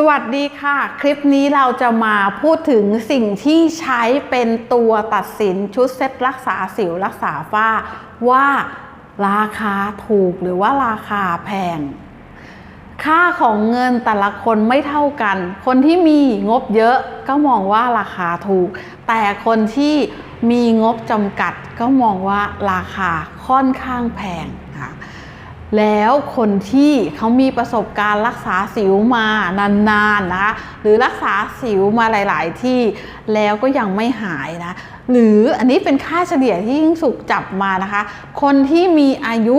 สวัสดีค่ะ คลิปนี้เราจะมาพูดถึงสิ่งที่ใช้เป็นตัวตัดสินชุดเซ็ตรักษาสิวรักษาฝ้า ว่าราคาถูกหรือว่าราคาแพง ค่าของเงินแต่ละคนไม่เท่ากัน คนที่มีงบเยอะก็มองว่าราคาถูก แต่คนที่มีงบจำกัดก็มองว่าราคาค่อนข้างแพง แล้วคนที่เขามีประสบการณ์รักษาสิวมานานๆนะคะหรือรักษาสิวมาหลาย ๆ ที่แล้วก็ยังไม่หายนะหรืออันนี้เป็นค่าเฉลี่ยที่ยิ่งสุกจับมานะคะ คนที่มีอายุ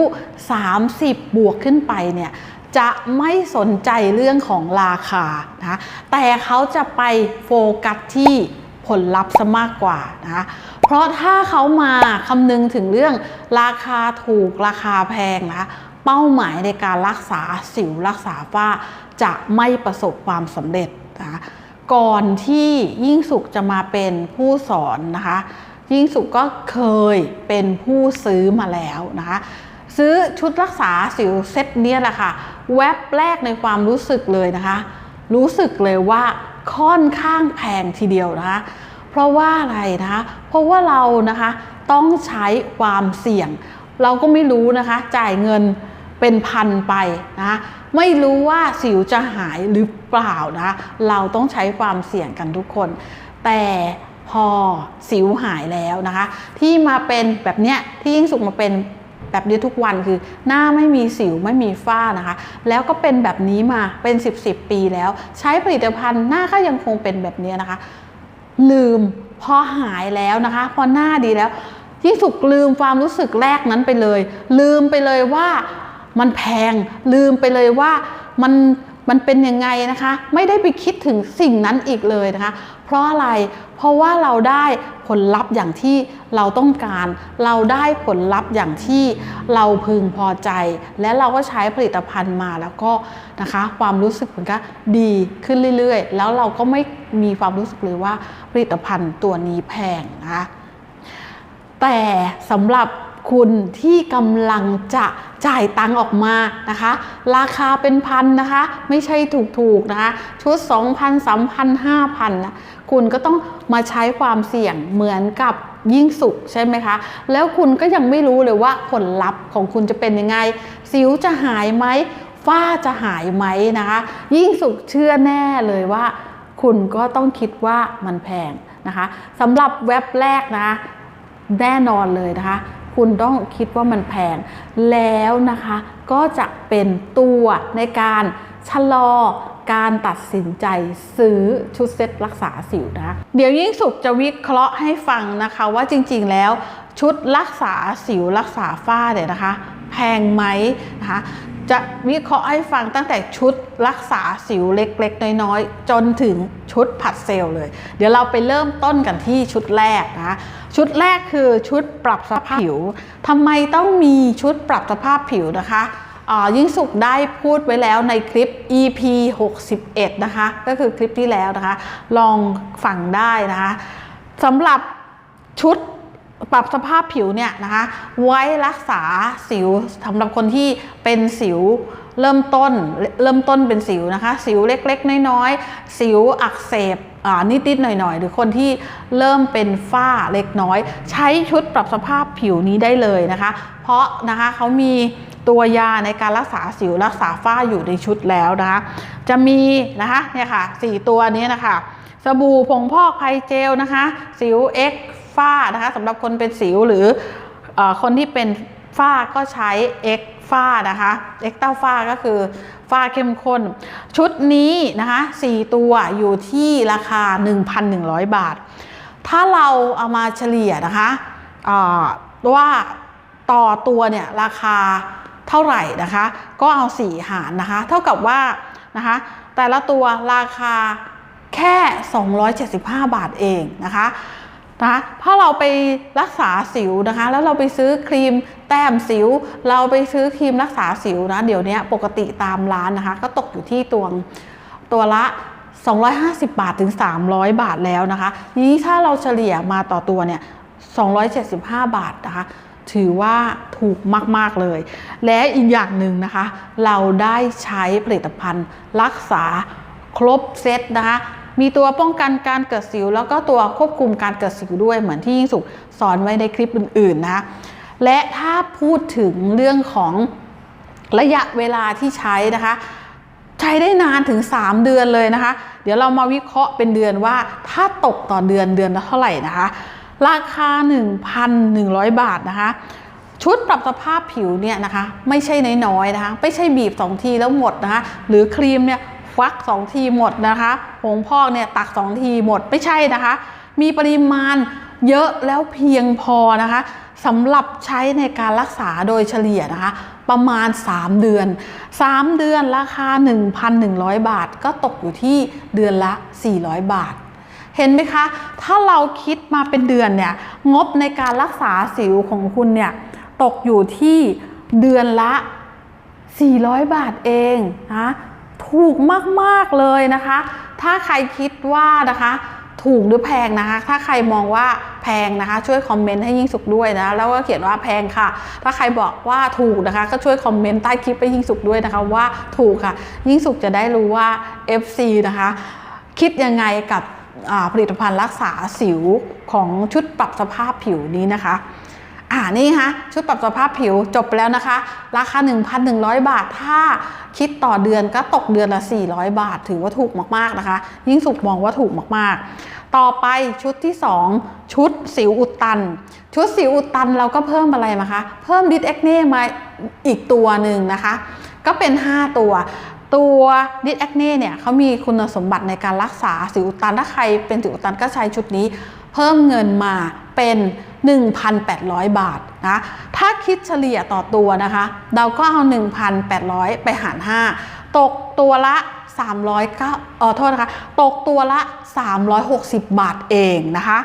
30 บวกขึ้นไปเนี่ยจะไม่สนใจเรื่องของราคานะแต่เขาจะไปโฟกัสที่ผลลัพธ์ซะมากกว่านะคะเพราะถ้าเขามาคำนึงถึงเรื่องราคาถูกราคาแพงนะคะ เป้าหมายในการรักษาสิวรักษาฝ้าจะไม่ประสบความสำเร็จนะคะก่อนที่ยิ่งสุขจะมาเป็นผู้สอนนะคะ ยิ่งสุขก็เคยเป็นผู้ซื้อมาแล้วนะคะ ซื้อชุดรักษาสิวเซตเนี้ยแหละค่ะแวบแรกในความรู้สึกเลยนะคะ รู้สึกเลยว่าค่อนข้างแพงทีเดียวนะคะ เพราะว่าอะไรนะคะ เพราะว่าเรานะคะต้องใช้ความเสี่ยง เราก็ไม่รู้นะคะ จ่ายเงินเป็นพันไปนะคะไม่รู้ว่าสิวจะหายหรือเปล่านะคะเราต้องใช้ความเสี่ยงกันทุกคน แต่พอสิวหายแล้วนะคะ ที่มาเป็นแบบเนี้ยที่ยิ่งสุกมาเป็นแบบนี้ทุกวันคือหน้าไม่มีสิวไม่มีฝ้านะคะ แล้วก็เป็นแบบนี้มาเป็น 10บสปีแล้ว ใช้ผลิตภัณฑ์หน้าก็ยังคงเป็นแบบนี้นะคะ ลืมพอหายแล้วนะคะ พอหน้าดีแล้ว ยิ่งสุกลืมความรู้สึกแรกนั้นไปเลย ลืมไปเลยว่ามันแพง ลืมไปเลยว่ามันมันเป็นยังไงนะคะ ไม่ได้ไปคิดถึงสิ่งนั้นอีกเลยนะคะ เพราะอะไรเพราะว่าเราได้ผลลัพธ์อย่างที่เราต้องการ เราได้ผลลัพธ์อย่างที่เราพึงพอใจ และเราก็ใช้ผลิตภัณฑ์มาแล้วก็นะคะ ความรู้สึกมันก็ดีขึ้นเรื่อยๆ แล้วเราก็ไม่มีความรู้สึกเลยว่าผลิตภัณฑ์ตัวนี้แพงนะคะ แต่สำหรับคุณที่กำลังจะจ่ายตังออกมานะคะ ราคาเป็นพันนะคะ ไม่ใช่ถูกๆนะคะ ชุด 2,000 3,000 5,000นะคุณก็ต้องมาใช้ความเสี่ยงเหมือนกับยิ่งสุขใช่ไหมคะ แล้วคุณก็ยังไม่รู้เลยว่าผลลัพธ์ของคุณจะเป็นยังไง สิวจะหายไหมฝ้าจะหายไหมนะคะ ยิ่งสุขเชื่อแน่เลยว่า คุณก็ต้องคิดว่ามันแพงนะคะสำหรับเว็บแรกนะ แน่นอนเลยนะคะ คุณต้องคิดว่ามันแพง แล้วนะคะก็จะเป็นตัวในการชะลอการตัดสินใจซื้อชุดเซ็ตรักษาสิวนะคะเดี๋ยวยิ่งสุขจะวิเคราะห์ให้ฟังนะคะว่าจริงๆแล้วชุดรักษาสิวรักษาฝ้าเนี่ยนะคะ แพงไหมนะคะ จะวิเคราะห์ให้ฟังตั้งแต่ชุดรักษาสิวเล็กๆ น้อยๆ จนถึงชุดผัดเซลล์เลย เดี๋ยวเราไปเริ่มต้นกันที่ชุดแรกนะชุดแรกคือชุดปรับสภาพผิวทำไมต้องมีชุดปรับสภาพผิวนะคะยิ่งสุขได้พูดไว้แล้วในคลิป EP 61 นะคะ ก็คือคลิปที่แล้วนะคะ ลองฟังได้นะคะสำหรับชุด ปรับสภาพผิวเนี่ยนะคะไว้รักษาสิวสำหรับคนที่เป็นสิวเริ่มต้นเริ่มต้นเป็นสิวนะคะ สิวเล็กๆ น้อยๆ สิวอักเสบนิดๆหน่อยๆ หรือคนที่เริ่มเป็นฝ้าเล็กน้อย ใช้ชุดปรับสภาพผิวนี้ได้เลยนะคะ เพราะนะคะเขามีตัวยาในการรักษาสิวรักษาฝ้าอยู่ในชุดแล้วนะคะ จะมีนะคะเนี่ยค่ะสี่ตัวนี้นะคะ สบู่ผงพอกไพเจลนะคะ สิว X ฝ้านะคะสำหรับคนเป็นสิวหรืออคนที่เป็นฝ้าก็ใช้ X ฝ้านะคะ X เต้าฝ้าก็คือฝ้าเข้มข้น ชุดนี้นะคะ4ตัวอยู่ที่ราคา 1,100 บาท ถ้าเราเอามาเฉลี่ยนะคะว่าต่อตัวเนี่ยราคาเท่าไหร่นะคะ ก็เอา 4 หารนะคะ เท่ากับว่านะคะแต่ละตัวราคาแค่ 275 บาทเองนะคะ นะคะถ้าเราไปรักษาสิวนะคะ แล้วเราไปซื้อครีมแต้มสิว เราไปซื้อครีมรักษาสิวนะเดี๋ยวนี้ปกติตามร้านนะคะ ก็ตกอยู่ที่ตัวตัวละ 250 บาทถึง 300 บาทแล้วนะคะนี้ถ้าเราเฉลี่ยมาต่อตัวเนี่ย 275 บาทนะคะ ถือว่าถูกมาก ๆ เลย และอีกอย่างหนึ่งนะคะ เราได้ใช้ผลิตภัณฑ์รักษาครบเซตนะคะ มีตัวป้องกันการเกิดสิว แล้วก็ตัวควบคุมการเกิดสิวด้วยเหมือนที่ยิ่งสุขสอนไว้ในคลิปอื่นๆนะและถ้าพูดถึงเรื่องของระยะเวลาที่ใช้นะคะ ใช้ได้นานถึง 3 เดือนเลยนะคะ เดี๋ยวเรามาวิเคราะห์เป็นเดือนว่าถ้าตกต่อเดือนเดือนละเท่าไหร่นะคะ ราคา 1,100 บาทนะคะชุดปรับสภาพผิวเนี่ยนะคะ ไม่ใช่น้อยๆนะคะ ไม่ใช่บีบ2ทีแล้วหมดนะคะ หรือครีมเนี่ย ฟัก 2 ทีหมดนะคะผงพอกเนี่ยตัก 2 ทีหมดไม่ใช่นะคะ มีปริมาณเยอะแล้วเพียงพอนะคะสำหรับใช้ในการรักษาโดยเฉลี่ยนะคะ ประมาณ 3 เดือน 3 เดือนราคา 1,100 บาท ก็ตกอยู่ที่เดือนละ 400 บาท เห็นไหมคะ ถ้าเราคิดมาเป็นเดือนเนี่ย งบในการรักษาสิวของคุณเนี่ย ตกอยู่ที่เดือนละ 400 บาทเองนะ ถูกมากๆเลยนะคะ ถ้าใครคิดว่านะคะถูกหรือแพงนะคะ ถ้าใครมองว่าแพงนะคะ ช่วยคอมเมนต์ให้ยิ่งสุขด้วยนะ แล้วก็เขียนว่าแพงค่ะ ถ้าใครบอกว่าถูกนะคะ ก็ช่วยคอมเมนต์ใต้คลิปให้ยิ่งสุขด้วยนะคะว่าถูกค่ะ ยิ่งสุขจะได้รู้ว่า FC นะคะ คิดยังไงกับผลิตภัณฑ์รักษาสิวของชุดปรับสภาพผิวนี้นะคะ อ่านี่ฮะชุดปรับสภาพผิวจบไปแล้วนะคะ ราคา 1,100 บาท ถ้าคิดต่อเดือนก็ตกเดือนละ 400 บาท ถือว่าถูกมากๆนะคะ ยิ่งสุขมองว่าถูกมากๆ ต่อไปชุดที่ 2 ชุดสิวอุดตัน ชุดสิวอุดตันเราก็เพิ่มอะไรมาคะ เพิ่มดิสเอ็กเน่มาอีกตัวหนึ่งนะคะ ก็เป็น 5 ตัวตัวดิสแอคเน่เนี่ยเขามีคุณสมบัติในการรักษาสิวอุดตัน ถ้าใครเป็นสิวอุดตันก็ใช้ชุดนี้ เพิ่มเงินมาเป็น 1,800 บาทนะ ถ้าคิดเฉลี่ยต่อตัวนะคะ เราก็เอา 1,800 ไปหาร 5 ตกตัวละ309เออโทษนะคะ ตกตัวละ 360 บาทเองนะคะ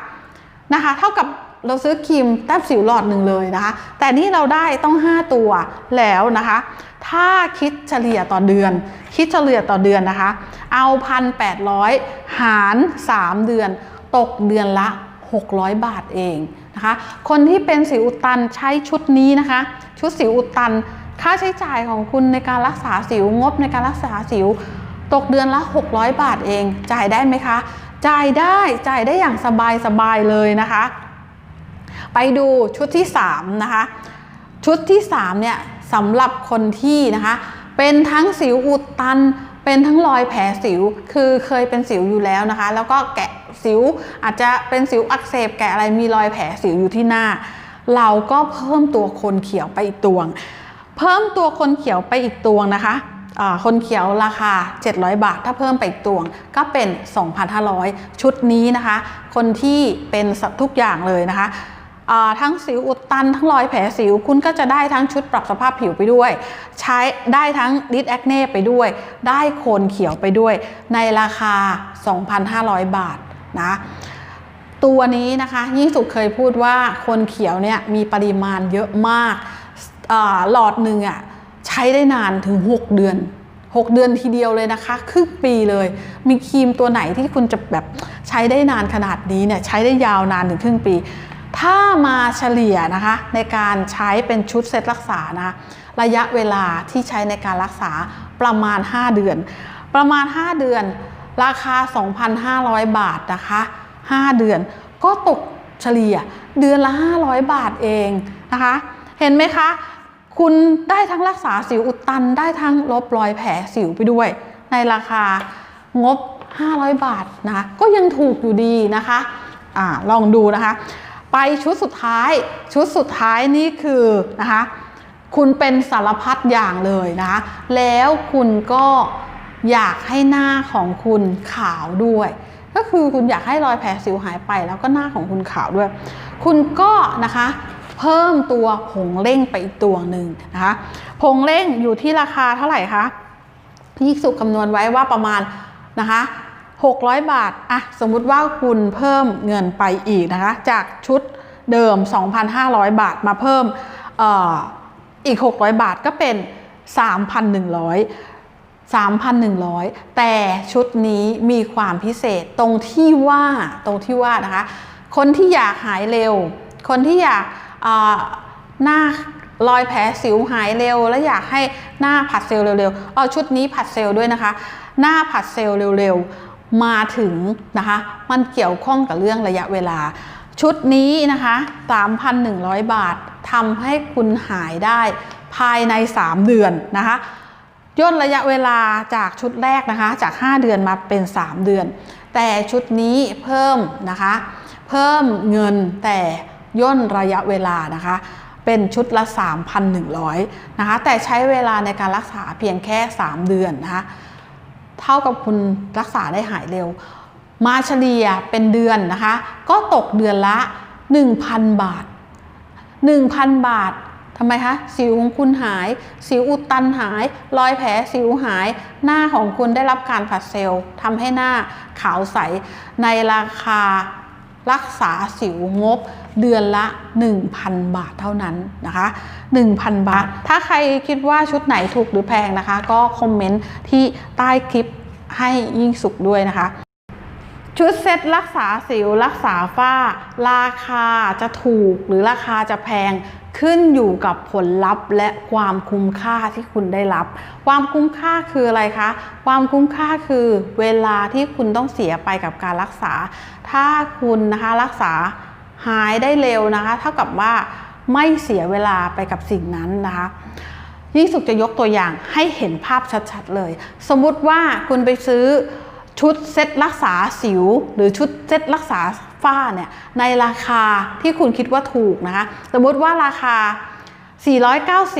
นะคะ เท่ากับเราซื้อครีมแต้มสิวหลอดหนึ่งเลยนะคะ แต่นี่เราได้ต้อง 5 ตัวแล้วนะคะ ถ้าคิดเฉลี่ยต่อเดือน คิดเฉลี่ยต่อเดือนนะคะ เอา1,800หาร 3 เดือน ตกเดือนละ 600 บาทเอง นะคะ คนที่เป็นสิวอุดตันใช้ชุดนี้นะคะ ชุดสิวอุดตัน ค่าใช้จ่ายของคุณในการรักษาสิวงบในการรักษาสิว ตกเดือนละ 600 บาทเอง จ่ายได้ไหมคะ จ่ายได้จ่ายได้อย่างสบายสบายๆเลยนะคะ ไปดูชุดที่ 3 นะคะ ชุดที่ 3 เนี่ยสำหรับคนที่นะคะ เป็นทั้งสิวอุดตันเป็นทั้งรอยแผลสิว คือเคยเป็นสิวอยู่แล้วนะคะ แล้วก็แกะ สิวอาจจะเป็นสิวอักเสบแกะอะไรมีรอยแผลสิวอยู่ที่หน้า เราก็เพิ่มตัวคนเขียวไปอีกตวง เพิ่มตัวคนเขียวไปอีกตวงนะคะคนเขียวราคา 700 บาท ถ้าเพิ่มไปอีกตวง ก็เป็น 2,500 ชุดนี้นะคะ คนที่เป็นทุกอย่างเลยนะคะทั้งสิวอุดตัน ทั้งรอยแผลสิว คุณก็จะได้ทั้งชุดปรับสภาพผิวไปด้วย ใช้ได้ทั้งดิสแอคเน่ไปด้วย ได้โคนเขียวไปด้วย ในราคา 2,500 บาท นะตัวนี้นะคะยิ่งสุขเคยพูดว่าคนเขียวเนี่ยมีปริมาณเยอะมากหลอดหนึ่งอะใช้ได้นานถึง 6 เดือน 6 เดือนทีเดียวเลยนะคะ ครึ่งปีเลย มีครีมตัวไหนที่คุณจะแบบใช้ได้นานขนาดนี้เนี่ยใช้ได้ยาวนานถึงครึ่งปี ถ้ามาเฉลี่ยนะคะในการใช้เป็นชุดเซตรักษานะระยะเวลาที่ใช้ในการรักษาประมาณ 5 เดือน ประมาณ 5 เดือน ราคา 2,500 บาทนะคะ 5 เดือนก็ตกเฉลี่ยเดือนละ 500 บาทเองนะคะ เห็นไหมคะ คุณได้ทั้งรักษาสิวอุดตัน ได้ทั้งลบรอยแผลสิวไปด้วย ในราคางบ 500 บาทนะคะก็ยังถูกอยู่ดีนะคะอ่าลองดูนะคะ ไปชุดสุดท้ายชุดสุดท้ายนี่คือนะคะ คุณเป็นสารพัดอย่างเลยนะคะ แล้วคุณก็ อยากให้หน้าของคุณขาวด้วย ก็คือคุณอยากให้รอยแผลสิวหายไป แล้วก็หน้าของคุณขาวด้วย คุณก็นะคะเพิ่มตัวผงเร่งไปอีกตัวหนึ่งนะคะผงเร่งอยู่ที่ราคาเท่าไหร่คะยิ่สุขคำนวณไว้ว่าประมาณนะคะ600 บาทอะสมมุติว่าคุณเพิ่มเงินไปอีกนะคะ จากชุดเดิม 2,500 บาทมาเพิ่มอออีก 600 บาทก็เป็น 3,100 3,100 แต่ชุดนี้มีความพิเศษตรงที่ว่าตรงที่ว่านะคะ คนที่อยากหายเร็ว คนที่อยากาหน้ารอยแผลสิวหายเร็ว และอยากให้หน้าผัดเซลล์เร็วๆ เอาชุดนี้ผัดเซลล์ด้วยนะคะ หน้าผัดเซลล์เร็วๆ มาถึงนะคะ มันเกี่ยวข้องกับเรื่องระยะเวลา ชุดนี้นะคะ 3,100 บาททำให้คุณหายได้ภายใน 3 เดือนนะคะ ย่นระยะเวลาจากชุดแรกนะคะ จาก 5 เดือนมาเป็น 3 เดือน แต่ชุดนี้เพิ่มนะคะ เพิ่มเงินแต่ย่นระยะเวลานะคะ เป็นชุดละ 3,100 นะคะ แต่ใช้เวลาในการรักษาเพียงแค่ 3 เดือนนะคะ เท่ากับคุณรักษาได้หายเร็ว มาเฉลี่ยเป็นเดือนนะคะ ก็ตกเดือนละ 1,000 บาท 1,000 บาท ทำไมคะ สิวของคุณหาย สิวอุดตันหาย รอยแผลสิวหาย หน้าของคุณได้รับการผัดเซลล์ทำให้หน้าขาวใส ในราคารักษาสิวงบเดือนละ 1,000 บาทเท่านั้นนะคะ 1,000 บาท ถ้าใครคิดว่าชุดไหนถูกหรือแพงนะคะ ก็คอมเมนต์ที่ใต้คลิปให้ยิ่งสุขด้วยนะคะ ชุดเซ็ตรักษาสิวรักษาฝ้า ราคาจะถูกหรือราคาจะแพง ขึ้นอยู่กับผลลัพธ์และความคุ้มค่าที่คุณได้รับ ความคุ้มค่าคืออะไรคะ ความคุ้มค่าคือเวลาที่คุณต้องเสียไปกับการรักษา ถ้าคุณนะคะรักษาหายได้เร็วนะคะ เท่ากับว่าไม่เสียเวลาไปกับสิ่งนั้นนะคะยิ่งสุขจะยกตัวอย่างให้เห็นภาพชัดๆเลย สมมุติว่าคุณไปซื้อชุดเซตรักษาสิว หรือชุดเซตรักษา ฝ้าเนี่ยในราคาที่คุณคิดว่าถูกนะคะ สมมติว่าราคา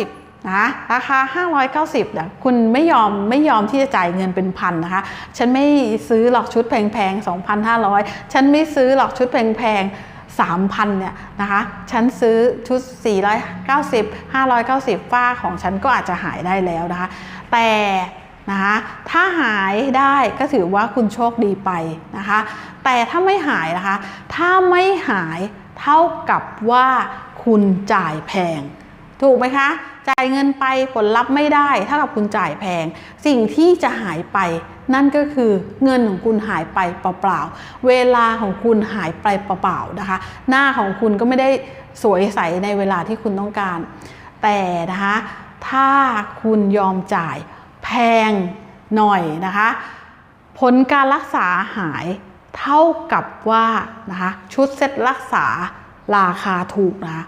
490นะราคา 590เนี่ยคุณไม่ยอมไม่ยอมที่จะจ่ายเงินเป็นพันนะคะ ฉันไม่ซื้อหรอกชุดแพงๆ 2,500 ฉันไม่ซื้อหรอกชุดแพงๆ3,000เนี่ยนะคะฉันซื้อชุด 490 590 ฝ้าของฉันก็อาจจะหายได้แล้วนะคะ แต่นะคะถ้าหายได้ก็ถือว่าคุณโชคดีไปนะคะ แต่ถ้าไม่หายนะคะ ถ้าไม่หายเท่ากับว่าคุณจ่ายแพง ถูกไหมคะ จ่ายเงินไปผลลัพธ์ไม่ได้เท่ากับคุณจ่ายแพง สิ่งที่จะหายไปนั่นก็คือเงินของคุณหายไปเปล่าๆ เวลาของคุณหายไปเปล่าๆนะคะ หน้าของคุณก็ไม่ได้สวยใสในเวลาที่คุณต้องการ แต่นะคะ ถ้าคุณยอมจ่ายแพงหน่อยนะคะ ผลการรักษาหาย เท่ากับว่านะคะชุดเซ็ตรักษาราคาถูกนะคะ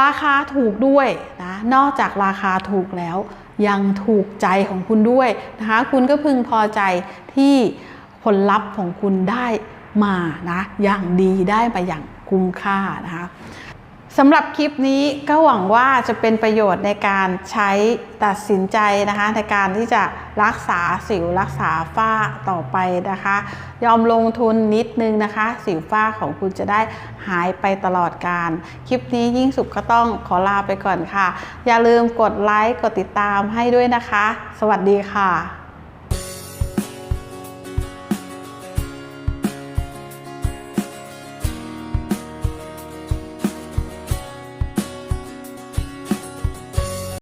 ราคาถูกด้วยนะนอกจากราคาถูกแล้ว ยังถูกใจของคุณด้วยนะคะคุณก็พึงพอใจที่ผลลัพธ์ของคุณได้มานะอย่างดีได้มาอย่างคุ้มค่านะคะ สำหรับคลิปนี้ก็หวังว่าจะเป็นประโยชน์ในการใช้ตัดสินใจนะคะ ในการที่จะรักษาสิวรักษาฝ้าต่อไปนะคะ ยอมลงทุนนิดนึงนะคะ สิวฝ้าของคุณจะได้หายไปตลอดการ คลิปนี้ยิ่งสุขก็ต้องขอลาไปก่อนค่ะ อย่าลืมกดไลค์กดติดตามให้ด้วยนะคะ สวัสดีค่ะ